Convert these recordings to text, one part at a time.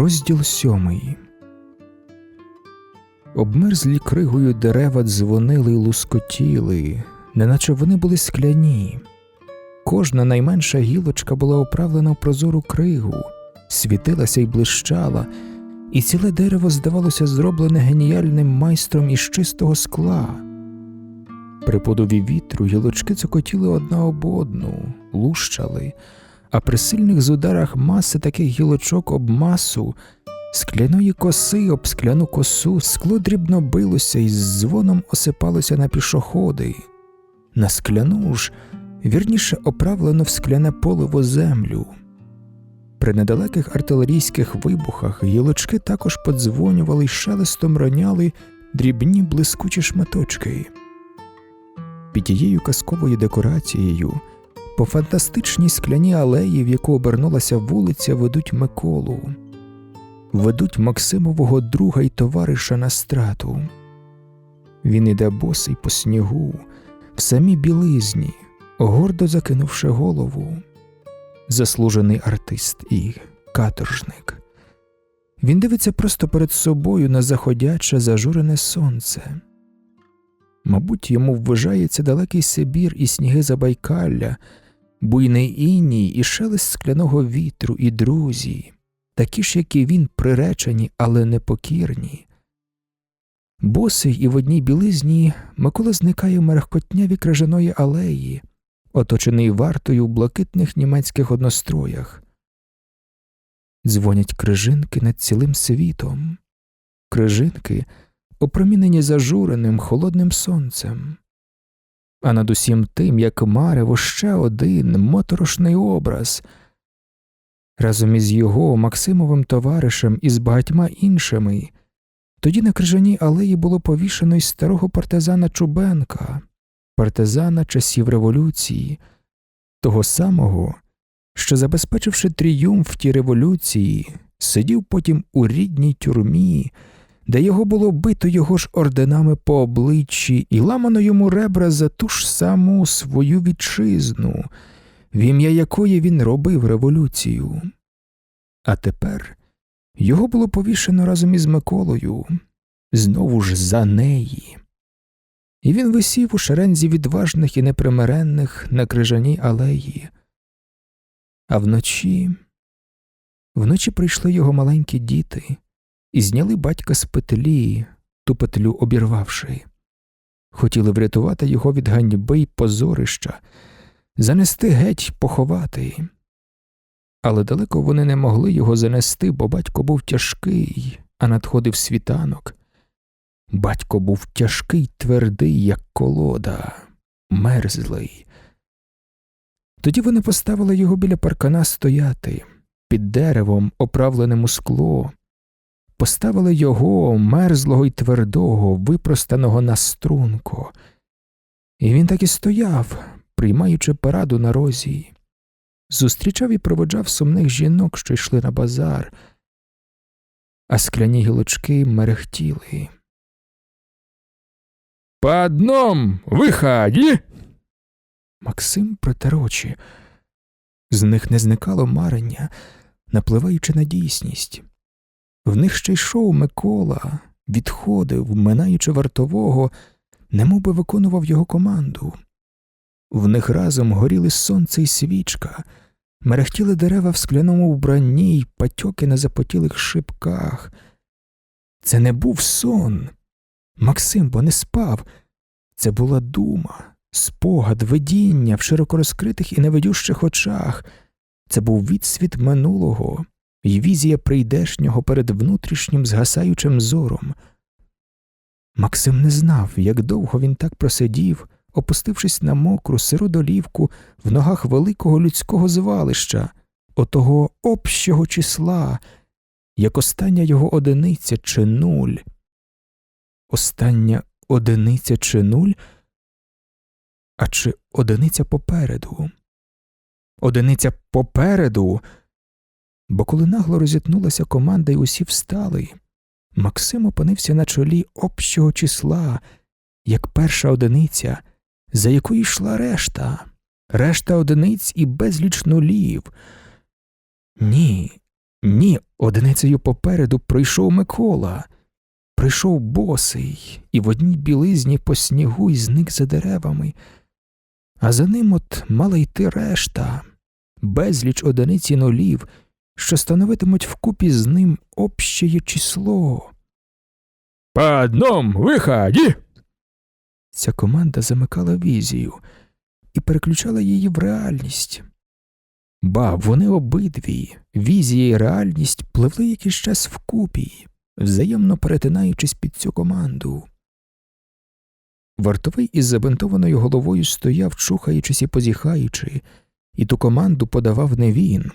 Розділ сьомий. Обмерзлі кригою дерева дзвонили й лускотіли, неначе вони були скляні. Кожна найменша гілочка була оправлена в прозору кригу, світилася й блищала, і ціле дерево здавалося зроблене геніальним майстром із чистого скла. При подуві вітру гілочки цокотіли одна об одну, лущали, а при сильних зударах маси таких гілочок об масу, скляної коси об скляну косу, скло дрібно билося і з дзвоном осипалося на пішоходи. На скляну ж, вірніше оправлено в скляне поливо землю. При недалеких артилерійських вибухах гілочки також подзвонювали й шелестом роняли дрібні блискучі шматочки. Під тією казковою декорацією по фантастичній скляній алеї, в яку обернулася вулиця, ведуть Миколу, ведуть Максимового друга й товариша на страту. Він іде босий по снігу, в самій білизні, гордо закинувши голову. Заслужений артист і каторжник. Він дивиться просто перед собою на заходяче зажурене сонце. Мабуть, йому вважається далекий Сибір і сніги Забайкалля, буйний іній і шелест скляного вітру, і друзі, такі ж, як і він, приречені, але непокірні. Босий і в одній білизні Микола зникає в мерехкотняві крижаної алеї, оточений вартою в блакитних німецьких одностроях. Дзвонять крижинки над цілим світом, крижинки, опромінені зажуреним холодним сонцем. А над усім тим, як марево, ще один моторошний образ. Разом із його Максимовим товаришем і з багатьма іншими. Тоді на крижаній алеї було повішено й старого партизана Чубенка, партизана часів революції, того самого, що, забезпечивши тріумф в тій революції, сидів потім у рідній тюрмі, де його було бито його ж орденами по обличчі і ламано йому ребра за ту ж саму свою вітчизну, в ім'я якої він робив революцію. А тепер його було повішено разом із Миколою, знову ж за неї. І він висів у шерензі відважних і непримиренних на крижаній алеї. А вночі, вночі прийшли його маленькі діти і зняли батька з петлі, ту петлю обірвавши. Хотіли врятувати його від ганьби й позорища, занести геть поховати. Але далеко вони не могли його занести, бо батько був тяжкий, а надходив світанок. Батько був тяжкий, твердий, як колода, мерзлий. Тоді вони поставили його біля паркана стояти, під деревом, оправленим у скло, поставили його мерзлого й твердого, випростаного на струнко. І він так і стояв, приймаючи параду на розі, зустрічав і проводжав сумних жінок, що йшли на базар, а скляні гілочки мерехтіли. По одном выходе. Максим протер очі. З них не зникало марення, напливаючи на дійсність. В них ще йшов Микола, відходив, минаючи вартового, немов би виконував його команду. В них разом горіли сонце і свічка, мерехтіли дерева в скляному вбранні й патьоки на запотілих шибках. Це не був сон. Максим бо не спав. Це була дума, спогад, видіння в широко розкритих і невидющих очах. Це був відсвіт минулого й візія прийдешнього перед внутрішнім згасаючим зором. Максим не знав, як довго він так просидів, опустившись на мокру сиру долівку в ногах великого людського звалища, отого общого числа, як остання його одиниця чи нуль. Остання одиниця чи нуль? А чи одиниця попереду? Одиниця попереду. Бо коли нагло розітнулася команда і усі встали, Максим опинився на чолі общого числа, як перша одиниця, за якою йшла решта, решта одиниць і безліч нулів. Ні, ні, Одиницею попереду прийшов Микола, прийшов босий і в одній білизні по снігу й зник за деревами, а за ним от мала йти решта, безліч одиниць і нулів, що становитимуть вкупі з ним общее число. По одном выходи! Ця команда замикала візію і переключала її в реальність. Ба, вони обидві, візія і реальність, пливли якийсь час вкупі, взаємно перетинаючись під цю команду. Вартовий із забинтованою головою стояв, чухаючись і позіхаючи, і ту команду подавав не він.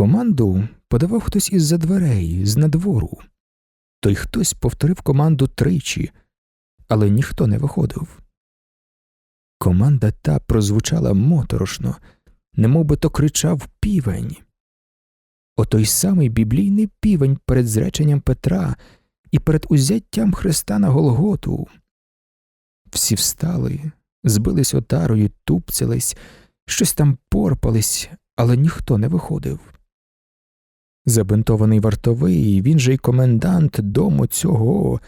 Команду подавав хтось із за дверей, з надвору. Той хтось повторив команду тричі, але ніхто не виходив. Команда та прозвучала моторошно, немов би то кричав півень. Отой самий біблійний півень перед зреченням Петра і перед узяттям Христа на Голготу. Всі встали, збились отарою, тупцялись, щось там порпались, але ніхто не виходив. Забинтований вартовий, він же й комендант дому цього,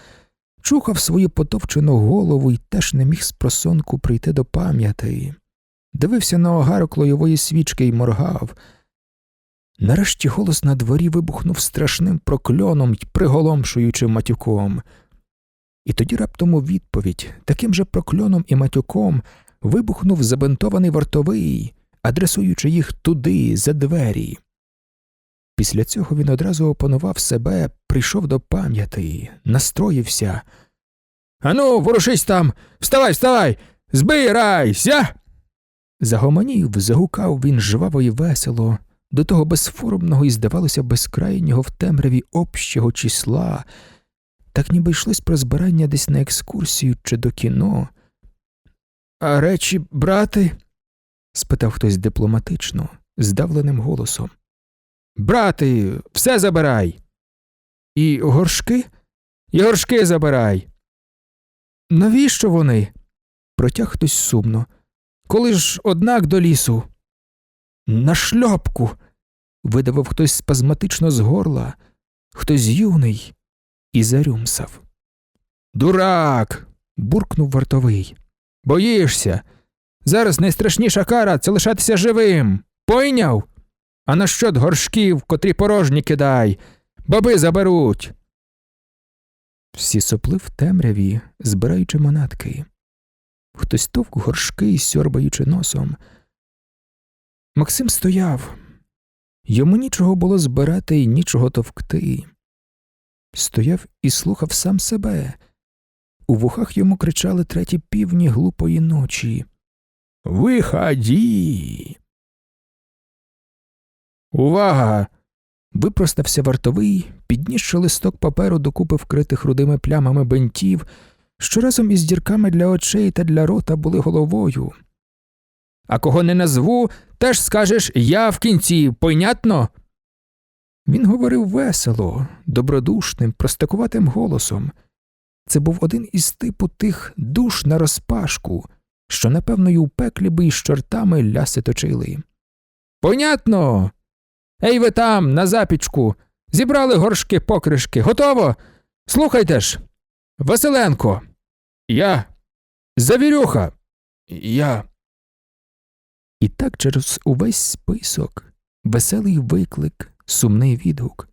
чухав свою потовчену голову і теж не міг з просонку прийти до пам'яті, дивився на огарок лойової свічки і моргав. Нарешті голос на дворі вибухнув страшним прокльоном й приголомшуючим матюком. І тоді раптом у відповідь таким же прокльоном і матюком вибухнув забинтований вартовий, адресуючи їх туди, за двері. Після цього він одразу опанував себе, прийшов до пам'яті, настроївся. Ану, ворушись там! Вставай, вставай! Збирайся! Загомонів, загукав він жваво й весело, до того безформного і, здавалося, безкрайнього в темряві общого числа, так ніби йшлось про збирання десь на екскурсію чи до кіно. А речі, брати? спитав хтось дипломатично, здавленим голосом. Брати, все забирай! І горшки? І горшки забирай! Навіщо вони? протяг хтось сумно. Коли ж однак до лісу? На шльопку. видавив хтось спазматично з горла, хтось юний і зарюмсав. Дурак! буркнув вартовий. Боїшся? Зараз найстрашніша кара це лишатися живим. Пойняв? А на що горшків, котрі порожні кидай? Баби заберуть. Всі сопли в темряві, збираючи манатки. Хтось товк горшки, сьорбаючи носом. Максим стояв. Йому нічого було збирати і нічого товкти. Стояв і слухав сам себе. У вухах йому кричали треті півні глупої ночі. Виході. Увага! Випростався вартовий, піднісши листок паперу докупи вкритих рудими плямами бентів, що разом із дірками для очей та для рота були головою. А кого не назву, теж скажеш я в кінці, понятно? Він говорив весело, добродушним, простакуватим голосом. Це був один із типу тих душ на розпашку, що, напевно, й у пеклі би із чортами ляси точили. Понятно. Ей ви там, на запічку, зібрали горшки покришки. Готово? Слухайте ж. Василенко. Я. Завірюха. Я. І так через увесь список веселий виклик, сумний відгук.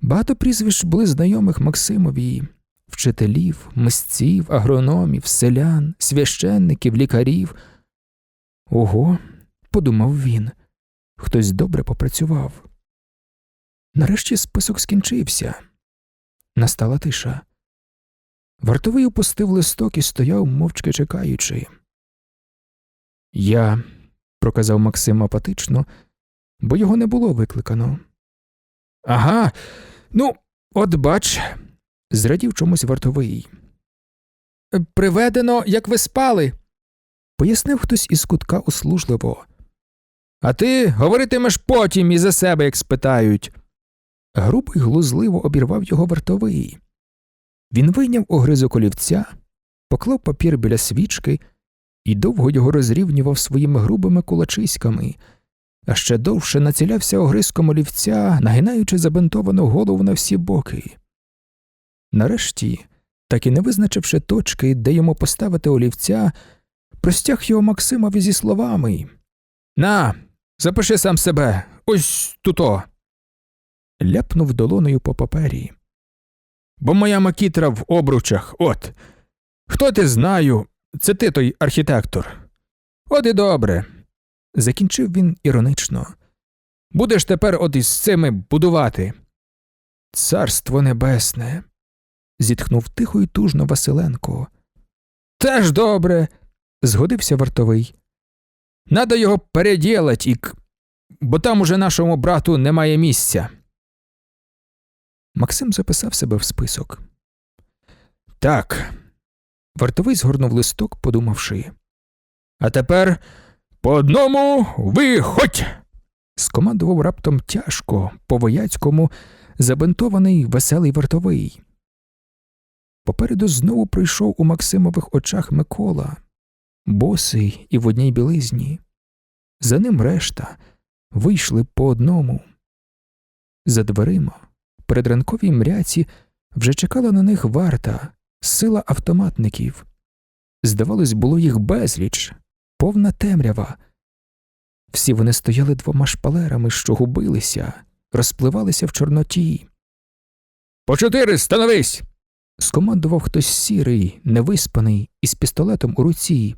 Багато прізвищ були знайомих Максимові вчителів, мисців, агрономів, селян, священників, лікарів. Ого, подумав він, хтось добре попрацював. Нарешті список скінчився. Настала тиша. Вартовий опустив листок і стояв, мовчки чекаючи. Я, проказав Максим апатично, бо його не було викликано. Ага, ну, от бач, зрадів чомусь вартовий. Приведено, як ви спали, Пояснив хтось із кутка услужливо. А ти говоритимеш потім і за себе, як спитають. Грубо й глузливо обірвав його вартовий. Він вийняв огризок олівця, поклав папір біля свічки і довго його розрівнював своїми грубими кулачиськами, а ще довше націлявся огризком олівця, нагинаючи забинтовану голову на всі боки. Нарешті, так і не визначивши точки, де йому поставити олівця, простяг його Максимові зі словами На, запиши сам себе, ось туто. ляпнув долоною по папері. Бо моя макітра в обручах, от. Хто ти знаю, це ти той архітектор. От і добре. Закінчив він іронично. Будеш тепер от із цими будувати. Царство небесне. зітхнув тихо й тужно Василенко. Теж добре. Згодився вартовий. Надо його переділать, ік, бо там уже нашому брату немає місця. Максим записав себе в список. Так, Вартовий згорнув листок, подумавши. а тепер по одному виходь. Скомандував раптом тяжко, по вояцькому, забинтований веселий вартовий. Попереду знову прийшов у Максимових очах Микола, босий і в одній білизні. За ним решта вийшли по одному. За дверима, перед ранковій мряці, вже чекала на них варта, сила автоматників. Здавалось, було їх безліч, повна темрява. Всі вони стояли двома шпалерами, що губилися, розпливалися в чорноті. По чотири становись. Скомандував хтось сірий, невиспаний, із пістолетом у руці.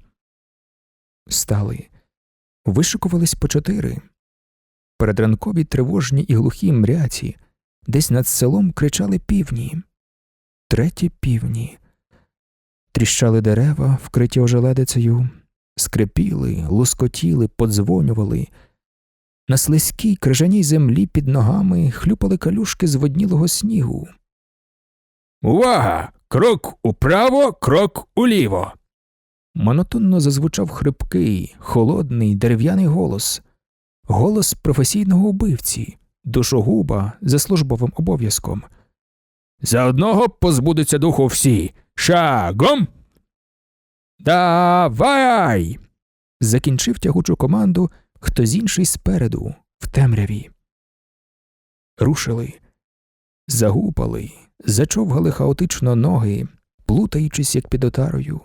Стали, вишикувались по чотири. Передранкові тривожні і глухі мряці, десь над селом кричали півні. Треті півні. Тріщали дерева, вкриті ожеледицею, скрипіли, лускотіли, подзвонювали. На слизькій крижаній землі під ногами хлюпали калюшки зводнілого снігу. Увага! Крок управо, крок уліво. Монотонно зазвучав хрипкий, холодний дерев'яний голос, голос професійного убивці, душогуба за службовим обов'язком. За одного позбудуться духу всі. Шагом. Давай. Закінчив тягучу команду хтось інший спереду, в темряві. Рушили, загупали, зачовгали хаотично ноги, плутаючись, як під отарою.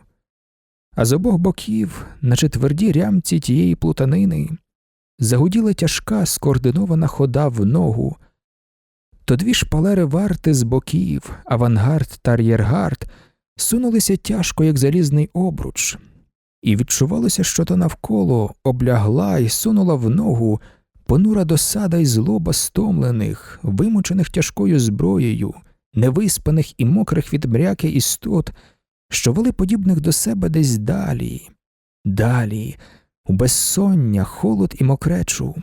А з обох боків, наче тверді рямці тієї плутанини, загуділа тяжка скоординована хода в ногу. То дві шпалери варти з боків, авангард та ар'єргард, сунулися тяжко, як залізний обруч, і відчувалося, що то навколо облягла і сунула в ногу понура досада й злоба стомлених, вимучених тяжкою зброєю, невиспаних і мокрих від мряки істот, що вели подібних до себе десь далі, далі, у безсоння, холод і мокречу.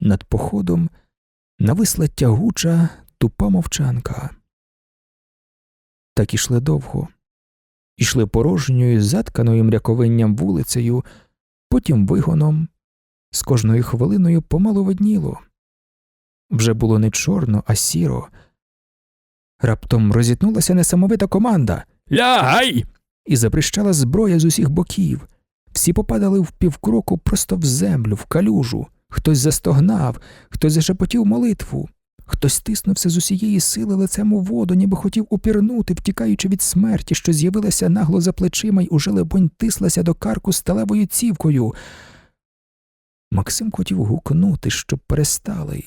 Над походом нависла тягуча, тупа мовчанка. Так ішли довго, ішли порожньою, затканою мряковинням вулицею, потім вигоном, з кожною хвилиною помалу видніло. Вже було не чорно, а сіро. Раптом розітнулася несамовита команда Лягай. і заприщала зброя з усіх боків. Всі попадали в півкроку просто в землю, в калюжу. Хтось застогнав, хтось зашепотів молитву, хтось стиснувся з усієї сили лицем у воду, ніби хотів упірнути, втікаючи від смерті, що з'явилася нагло за плечима й уже, лебонь, тислася до карку сталевою цівкою. Максим хотів гукнути, щоб перестали.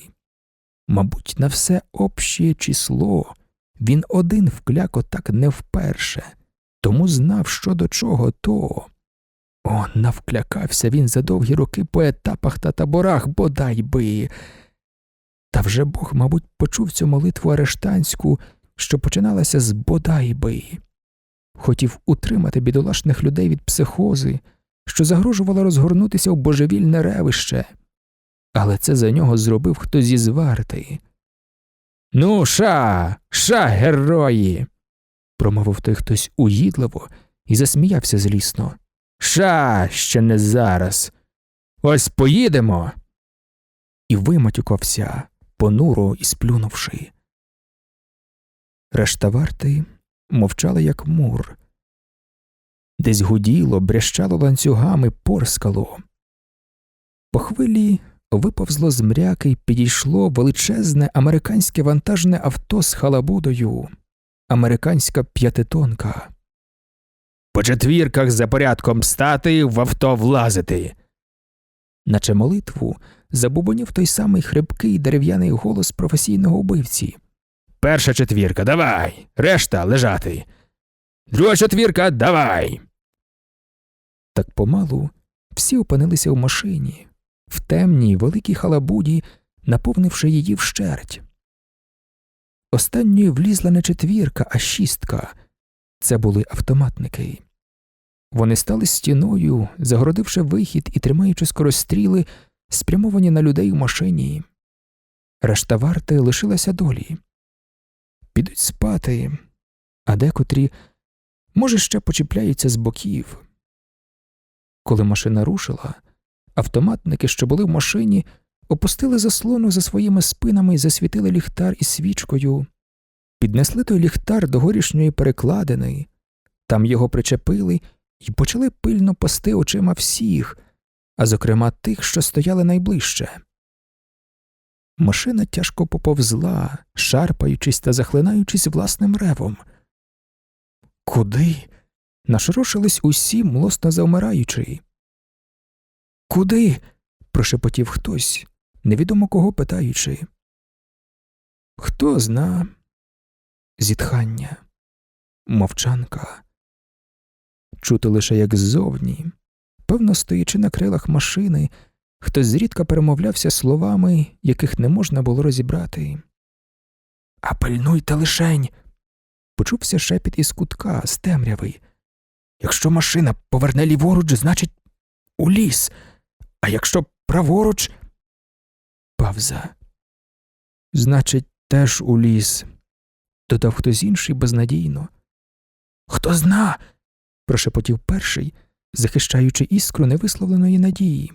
Мабуть, на все обще число він один вкляко так не вперше, тому знав, що до чого то. О, навклякався він за довгі роки по етапах та таборах, бодай би. Та вже Бог, мабуть, почув цю молитву арештанську, що починалася з бодай би. Хотів утримати бідолашних людей від психози, що загрожувала розгорнутися в божевільне ревище. Але це за нього зробив хтось зі зварти. Ну, ша, ша, герої. промовив той хтось уїдливо і засміявся злісно. Ша, ще не зараз. Ось поїдемо. і виматюкався, понуро і сплюнувши. Решта варти мовчала, як мур. Десь гуділо, брящало ланцюгами, порскало. По хвилі виповзло з мряки й підійшло величезне американське вантажне авто з халабудою, американська п'ятитонка. По четвірках за порядком стати, в авто влазити. Наче молитву забубонів той самий хрипкий дерев'яний голос професійного убивці. Перша четвірка, давай. Решта лежати. Друга четвірка, давай. Так помалу всі опинилися в машині, в темній великій халабуді, наповнивши її вщерть. Останньою влізла не четвірка, а шістка. Це були автоматники. Вони стали стіною, загородивши вихід і тримаючи скоростріли, спрямовані на людей в машині. Решта варти лишилася долі. Підуть спати, а декотрі, може, ще почіпляються з боків. Коли машина рушила, автоматники, що були в машині, опустили заслону за своїми спинами і засвітили ліхтар із свічкою, піднесли той ліхтар до горішньої перекладини, там його причепили і почали пильно пасти очима всіх, а зокрема тих, що стояли найближче. Машина тяжко поповзла, шарпаючись та захлинаючись власним ревом. Куди? Нашорошились усі, млосно завмираючи. Куди? прошепотів хтось, невідомо кого питаючи. Хто зна? Зітхання, мовчанка. Чути лише як ззовні, певно, стоячи на крилах машини, хтось зрідка перемовлявся словами, яких не можна було розібрати. А пильнуйте лишень. Почувся шепіт із кутка, з темряви. Якщо машина поверне ліворуч, значить у ліс, а якщо праворуч. Павза. Значить, теж у ліс, додав хтось інший безнадійно. Хто зна. прошепотів перший, захищаючи іскру невисловленої надії.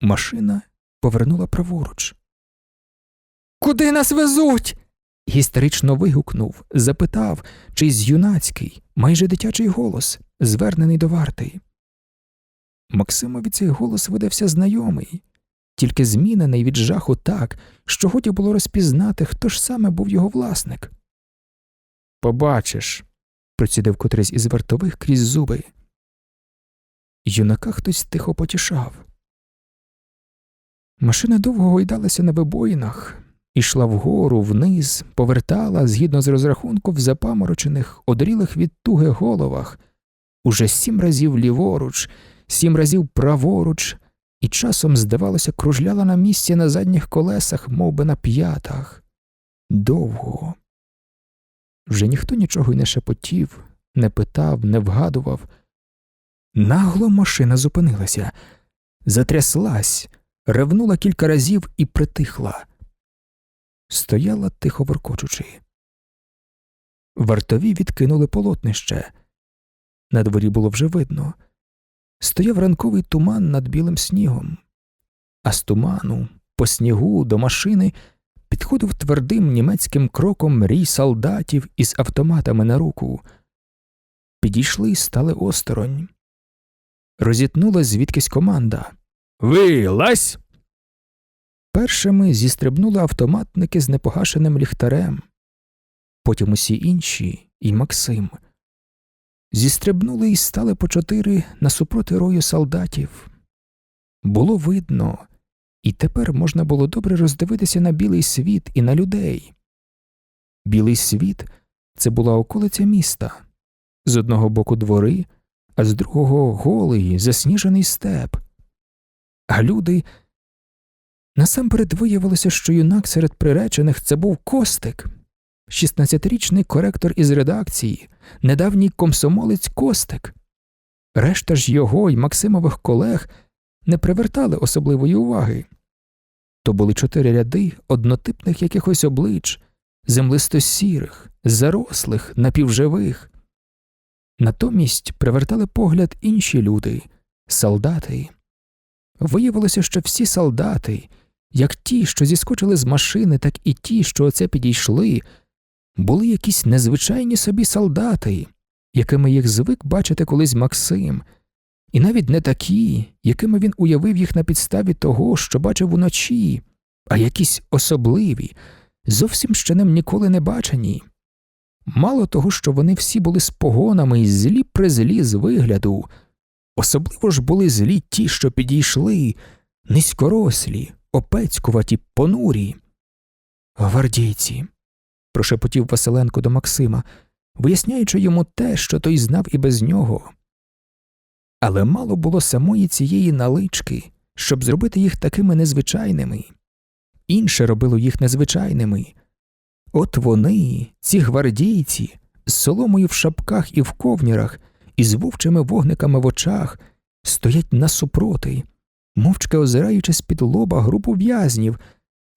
Машина повернула праворуч. Куди нас везуть? Гістерично вигукнув, запитав, чийсь юнацький, майже дитячий голос, звернений до варти. Максимові цей голос видався знайомий, тільки змінений від жаху так, що годі було розпізнати, хто ж саме був його власник. Побачиш, процідив котрийсь із вартових крізь зуби. Юнака хтось тихо потішав. Машина довго гойдалася на вибоїнах, ішла вгору, вниз, повертала, згідно з розрахунку, в запаморочених, одорілих від туги головах, уже сім разів ліворуч, сім разів праворуч, і часом, здавалося, кружляла на місці на задніх колесах, мов би на п'ятах. Довго. Вже ніхто нічого й не шепотів, не питав, не вгадував. Нагло машина зупинилася, затряслась, ревнула кілька разів і притихла. Стояла тихо воркочучи. Вартові відкинули полотнище. На дворі було вже видно. Стояв ранковий туман над білим снігом, а з туману, по снігу до машини підходив твердим німецьким кроком рій солдатів із автоматами на руку. Підійшли і стали осторонь. Розітнула звідкись команда. Вилазь! Першими зістрибнули автоматники з непогашеним ліхтарем, потім усі інші і Максим. Зістрибнули і стали по чотири насупроти рою солдатів. Було видно, і тепер можна було добре роздивитися на білий світ і на людей. Білий світ це була околиця міста, з одного боку двори, а з другого голий, засніжений степ. А люди Насамперед виявилося, що юнак серед приречених це був Костик, 16-річний коректор із редакції, недавній комсомолець Костик. Решта ж його й Максимових колег не привертали особливої уваги. То були чотири ряди однотипних якихось облич, землисто сірих, зарослих, напівживих. Натомість привертали погляд інші люди, солдати. Виявилося, що всі солдати, як ті, що зіскочили з машини, так і ті, що оце підійшли, були якісь незвичайні собі солдати, якими їх звик бачити колись Максим, і навіть не такі, якими він уявив їх на підставі того, що бачив уночі, а якісь особливі, зовсім ще ним ніколи не бачені. Мало того, що вони всі були з погонами і злі призлі з вигляду, особливо ж були злі ті, що підійшли, низькорослі, опецькуваті, понурі. Гвардійці, прошепотів Василенко до Максима, виясняючи йому те, що той знав і без нього. Але мало було самої цієї налички, щоб зробити їх такими незвичайними. Інше робило їх незвичайними. От вони, ці гвардійці, з соломою в шапках і в ковнірах, і з вовчими вогниками в очах, стоять насупроти, мовчки озираючи з-під лоба групу в'язнів,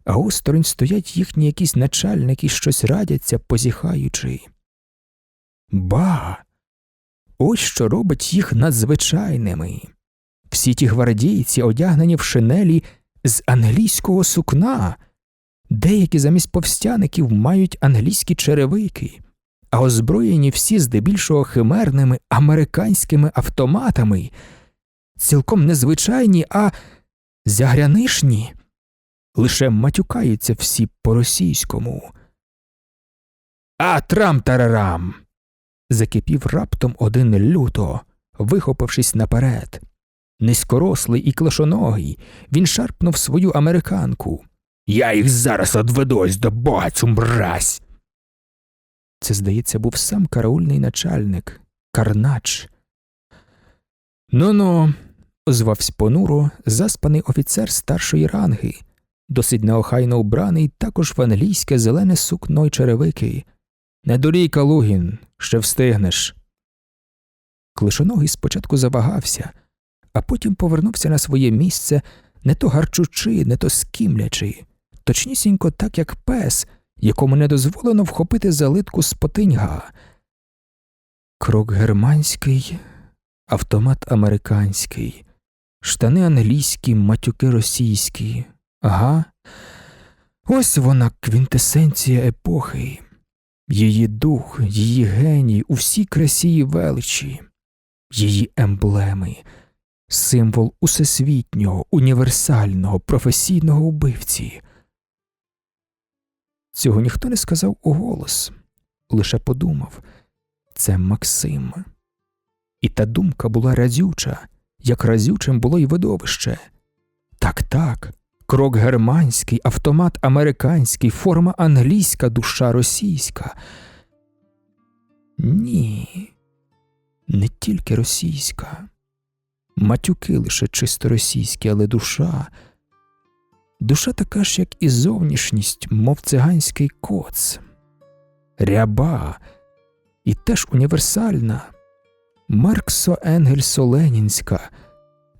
а осторонь стоять їхні якісь начальники, щось радяться, позіхаючи. Ба! Ось що робить їх надзвичайними. Всі ті гвардійці одягнені в шинелі з англійського сукна, деякі замість повстяників мають англійські черевики, а озброєні всі здебільшого химерними американськими автоматами, цілком незвичайні, а загрянишні, лише матюкаються всі по-російському. А трам-тарарам. закипів раптом один люто, вихопившись наперед. Низькорослий і клошоногий, він шарпнув свою американку. Я їх зараз одведусь до бога цю мразь. Це, здається, був сам караульний начальник, Карнач. Ну ну, озвався понуро заспаний офіцер старшої ранги, досить неохайно убраний також в англійське зелене сукно й черевики. Не дурій, Калугін, ще встигнеш. Клишоногий спочатку завагався, а потім повернувся на своє місце, не то гарчучи, не то скімлячи, точнісінько так, як пес, якому не дозволено вхопити залитку спотиньга. Крок германський, автомат американський, штани англійські, матюки російські. Ага. Ось вона квінтесенція епохи, її дух, її геній у всій красі й величі, її емблеми, символ усесвітнього, універсального, професійного убивці. Цього ніхто не сказав уголос, лише подумав це Максим. І та думка була разюча, як разючим було й видовище. Так, так, крок германський, автомат американський, форма англійська, душа російська. Ні, не тільки російська, матюки лише чисто російські, але душа. Душа така ж, як і зовнішність, мов циганський коц, ряба і теж універсальна, марксо енгельсо ленінська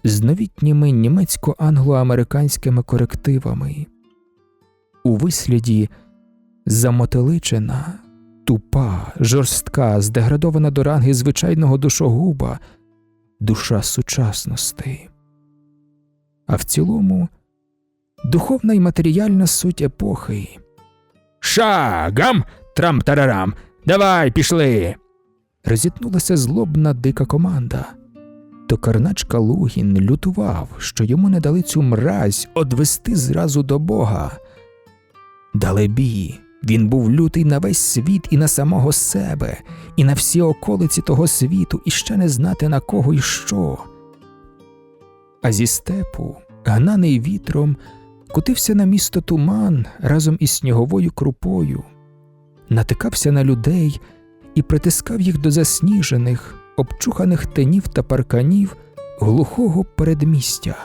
з новітніми німецько-англо-американськими корективами. У висліді замотеличена, тупа, жорстка, здеградована до ранги звичайного душогуба, душа сучасності. А в цілому духовна і матеріальна суть епохи. Шагам, трам-тарарам, давай пішли. Розітнулася злобна дика команда. То Карнач Калугін лютував, що йому не дали цю мразь одвести зразу до Бога. Далебі, він був лютий на весь світ і на самого себе, і на всі околиці того світу, і ще не знати на кого і що. А зі степу, гнаний вітром, кутився на місто туман разом із сніговою крупою, натикався на людей і притискав їх до засніжених, обчуханих тенів та парканів глухого передмістя.